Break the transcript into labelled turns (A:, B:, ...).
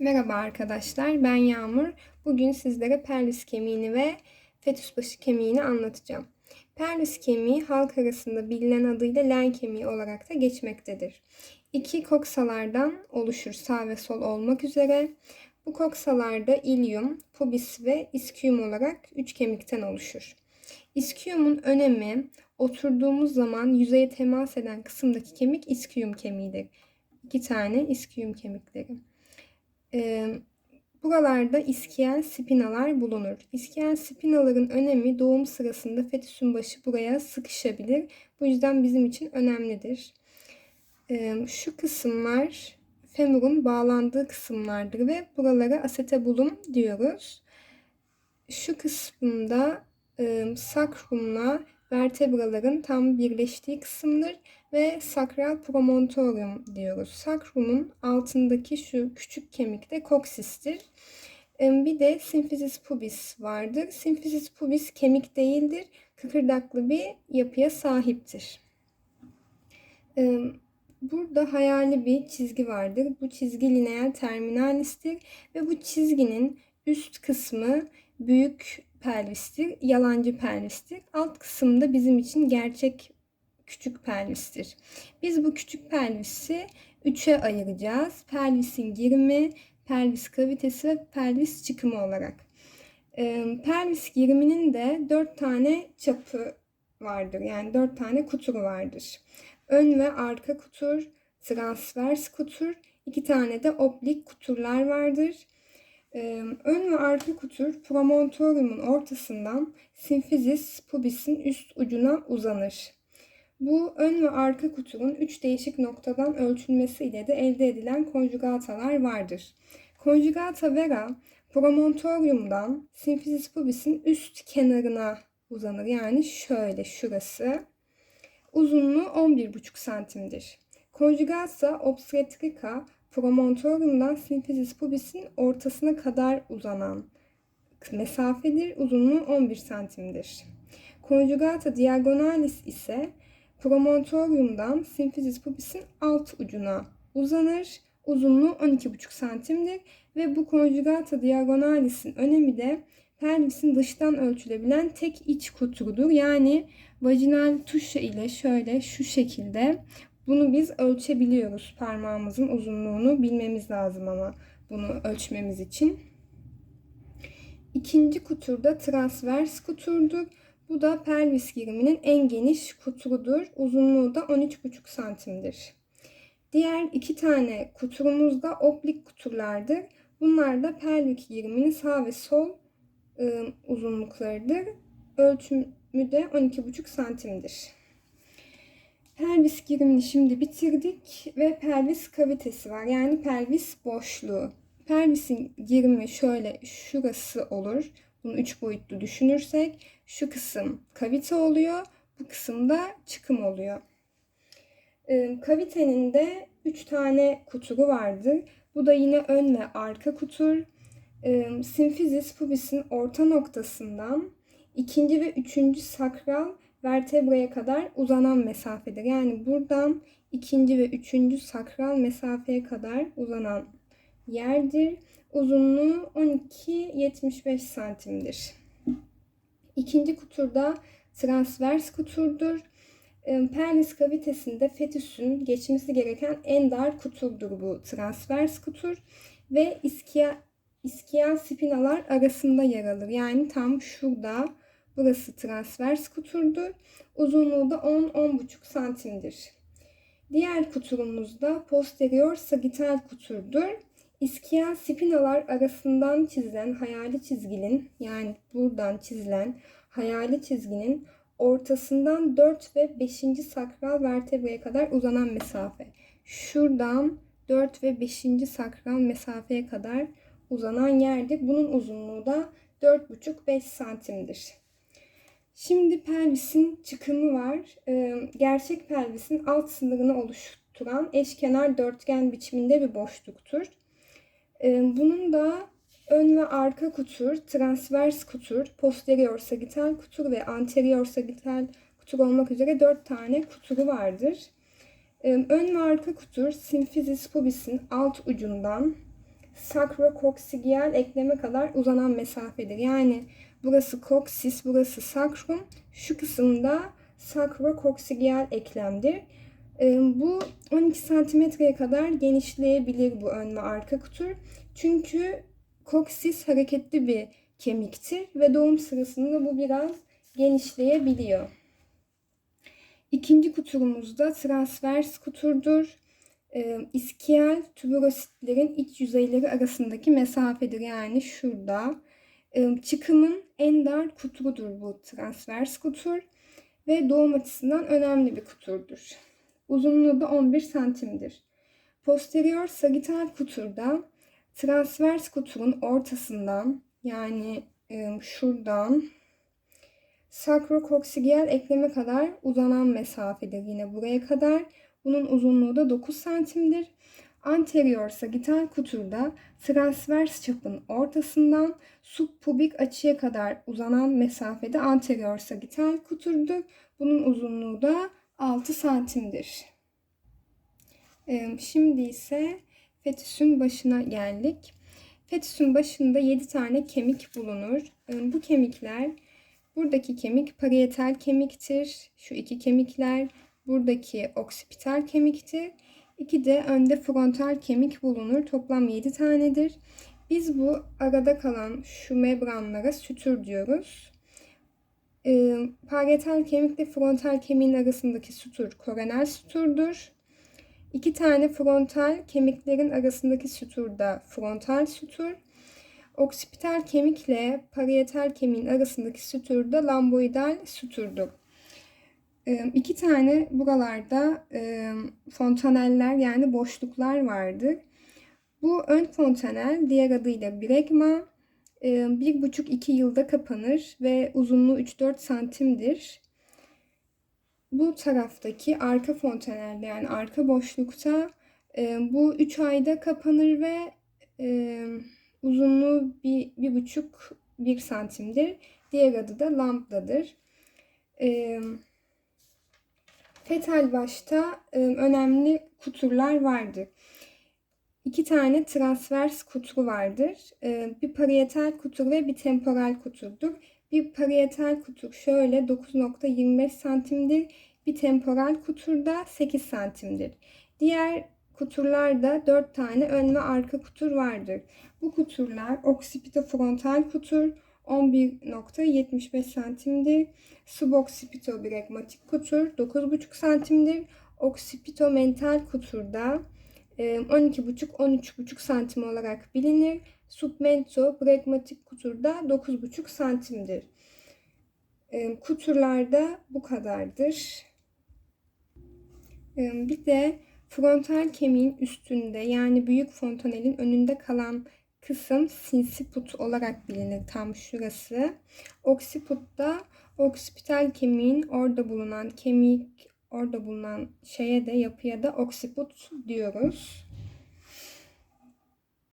A: Merhaba arkadaşlar, ben Yağmur. Bugün sizlere pelvis kemiğini ve fetüs başı kemiğini anlatacağım. Pelvis kemiği halk arasında bilinen adıyla len kemiği olarak da geçmektedir. İki koksalardan oluşur sağ ve sol olmak üzere. Bu koksalarda ilium, pubis ve iskium olarak üç kemikten oluşur. İskiumun önemi oturduğumuz zaman yüzeye temas eden kısımdaki kemik iskium kemiğidir. İki tane iskium kemikleri. E, buralarda iskiyel spinalar bulunur. İskiyel spinaların önemi doğum sırasında fetüsün başı buraya sıkışabilir. Bu yüzden bizim için önemlidir. E, şu kısımlar femurun bağlandığı kısımlardır ve buralara asetabulum diyoruz. Şu kısımda e, sakrumla vertebraların tam birleştiği kısımdır ve sakral promontorium diyoruz. Sakrumun altındaki şu küçük kemik de koksistir. Bir de simfizis pubis vardır. Simfizis pubis kemik değildir. Kıkırdaklı bir yapıya sahiptir. Burada hayali bir çizgi vardır. Bu çizgi lineal terminalistir ve bu çizginin üst kısmı büyük pelvistir, yalancı pelvistir. Alt kısımda bizim için gerçek küçük pelvistir. Biz bu küçük pelvisi üçe ayıracağız. Pelvisin girimi, pelvis kavitesi ve pelvis çıkımı olarak. Ee, pelvis giriminin de dört tane çapı vardır. Yani dört tane kuturu vardır. Ön ve arka kutur, transvers kutur, iki tane de oblik kuturlar vardır. Ön ve arka kutur promontoriumun ortasından simfizis pubisin üst ucuna uzanır. Bu ön ve arka kutunun üç değişik noktadan ölçülmesi ile de elde edilen konjugatalar vardır. Konjugata vera promontoriumdan simfizis pubisin üst kenarına uzanır. Yani şöyle şurası. Uzunluğu 11,5 santimdir. Konjugata obstetrika promontoriumdan simfizis pubisin ortasına kadar uzanan mesafedir. Uzunluğu 11 santimdir. Konjugata diagonalis ise promontoriumdan simfizis pubisin alt ucuna uzanır. Uzunluğu 12,5 santimdir ve bu konjugata diagonalis'in önemi de pelvisin dıştan ölçülebilen tek iç kuturudur. Yani vajinal tuşa ile şöyle şu şekilde bunu biz ölçebiliyoruz. Parmağımızın uzunluğunu bilmemiz lazım ama bunu ölçmemiz için. İkinci kuturda transvers kuturdur. Bu da pelvis giriminin en geniş kuturudur. Uzunluğu da 13,5 santimdir. Diğer iki tane kuturumuz da oblik kuturlardır. Bunlar da pelvik giriminin sağ ve sol e, uzunluklarıdır. Ölçümü de 12,5 santimdir. Pelvis girimini şimdi bitirdik ve pelvis kavitesi var. Yani pelvis boşluğu. Pelvisin girimi şöyle şurası olur. Bunu üç boyutlu düşünürsek şu kısım kavite oluyor. Bu kısımda çıkım oluyor. Ee, kavitenin de üç tane kuturu vardır. Bu da yine ön ve arka kutur. Ee, simfizis pubisin orta noktasından ikinci ve üçüncü sakral vertebraya kadar uzanan mesafedir. Yani buradan ikinci ve üçüncü sakral mesafeye kadar uzanan yerdir. Uzunluğu 12-75 santimdir. İkinci kuturda transvers kuturdur. Pelvis kavitesinde fetüsün geçmesi gereken en dar kuturdur bu transvers kutur ve iskia, iskiyal spinalar arasında yer alır. Yani tam şurada burası transvers kuturdur. Uzunluğu da 10-10,5 santimdir. Diğer kuturumuz da posterior sagital kuturdur. İskiyal spinalar arasından çizilen hayali çizginin yani buradan çizilen hayali çizginin ortasından 4 ve 5. sakral vertebraya kadar uzanan mesafe. Şuradan 4 ve 5. sakral mesafeye kadar uzanan yerdir. Bunun uzunluğu da 4,5-5 santimdir. Şimdi pelvisin çıkımı var. Ee, gerçek pelvisin alt sınırını oluşturan eşkenar dörtgen biçiminde bir boşluktur. Ee, bunun da ön ve arka kutur, transvers kutur, posterior sagital kutur ve anterior sagital kutur olmak üzere dört tane kuturu vardır. Ee, ön ve arka kutur simfizis pubisin alt ucundan sakrokoksigeal ekleme kadar uzanan mesafedir. Yani burası koksis, burası sakrum. Şu kısımda sakrokoksigeal eklemdir. Ee, Bu 12 santimetreye kadar genişleyebilir bu ön ve arka kutur. Çünkü koksis hareketli bir kemiktir ve doğum sırasında bu biraz genişleyebiliyor. İkinci kuturumuzda transvers kuturdur. E, tüberositlerin iç yüzeyleri arasındaki mesafedir. Yani şurada. E, çıkımın en dar kuturudur bu transvers kutur ve doğum açısından önemli bir kuturdur. Uzunluğu da 11 santimdir. Posterior sagital kuturda transvers kuturun ortasından yani e, şuradan sakrokoksigeal ekleme kadar uzanan mesafedir yine buraya kadar. Bunun uzunluğu da 9 santimdir. Anterior sagital kuturda transvers çapın ortasından subpubik açıya kadar uzanan mesafede anterior sagital kuturdur. Bunun uzunluğu da 6 santimdir. Şimdi ise fetüsün başına geldik. Fetüsün başında 7 tane kemik bulunur. Bu kemikler buradaki kemik parietal kemiktir. Şu iki kemikler buradaki oksipital kemiktir. İki de önde frontal kemik bulunur. Toplam 7 tanedir. Biz bu arada kalan şu membranlara sütür diyoruz. Ee, parietal kemikle frontal kemiğin arasındaki sütür koronel süturdur. İki tane frontal kemiklerin arasındaki sütur da frontal sütur. Oksipital kemikle parietal kemiğin arasındaki sütur da lamboidal süturdur. İki tane buralarda fontaneller yani boşluklar vardır. Bu ön fontanel diğer adıyla bregma e, bir buçuk iki yılda kapanır ve uzunluğu 3-4 santimdir. Bu taraftaki arka fontanelde yani arka boşlukta bu 3 ayda kapanır ve uzunluğu bir, bir buçuk bir santimdir. Diğer adı da lambdadır. E, fetal başta e, önemli kuturlar vardır. İki tane transvers kuturu vardır. Bir parietal kutur ve bir temporal kuturdur. Bir parietal kutur şöyle 9.25 santimdir. Bir temporal kutur da 8 santimdir. Diğer kuturlarda 4 tane ön ve arka kutur vardır. Bu kuturlar oksipitofrontal kutur 11.75 santimdir. Suboksipitobregmatik kutur 9.5 santimdir. Oksipitomental kuturda 12,5-13,5 santim olarak bilinir. Submento bregmatik kuturda 9,5 santimdir. Kuturlarda bu kadardır. Bir de frontal kemiğin üstünde yani büyük fontanelin önünde kalan kısım sinsiput olarak bilinir tam şurası. Oksiput da oksipital kemiğin orada bulunan kemik orada bulunan şeye de yapıya da oksiput diyoruz.